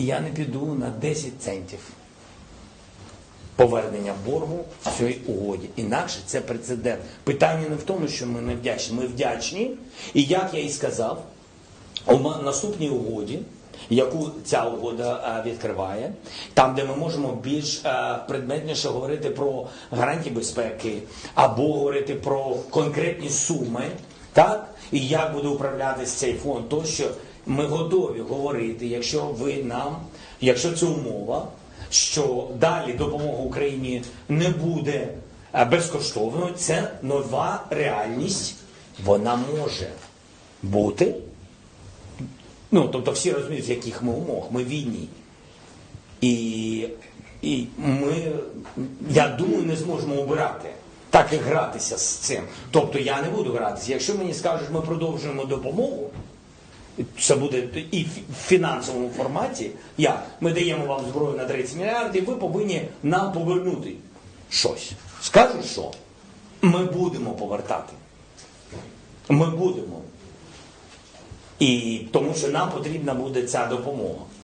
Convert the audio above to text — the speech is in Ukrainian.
І я не піду на 10 центів повернення боргу в цій угоді. Інакше це прецедент. Питання не в тому, що ми не вдячні. Ми вдячні. І як я і сказав, у наступній угоді, яку ця угода е, відкриває, там, де ми можемо більш е, предметніше говорити про гарантії безпеки або говорити про конкретні суми, так і як буде управлятися цей фонд, тощо ми готові говорити, якщо ви нам, якщо це умова, що далі допомога Україні не буде е, безкоштовною, це нова реальність. Вона може бути. Ну, тобто всі розуміють, в яких ми умовах, ми в війні. І, і ми, я думаю, не зможемо обирати. Так і гратися з цим. Тобто я не буду гратися. Якщо мені скажуть, ми продовжуємо допомогу, це буде і в фінансовому форматі. Як? Ми даємо вам зброю на 30 мільярдів, ви повинні нам повернути щось. Скажуть, що ми будемо повертати. Ми будемо. І тому що нам потрібна буде ця допомога.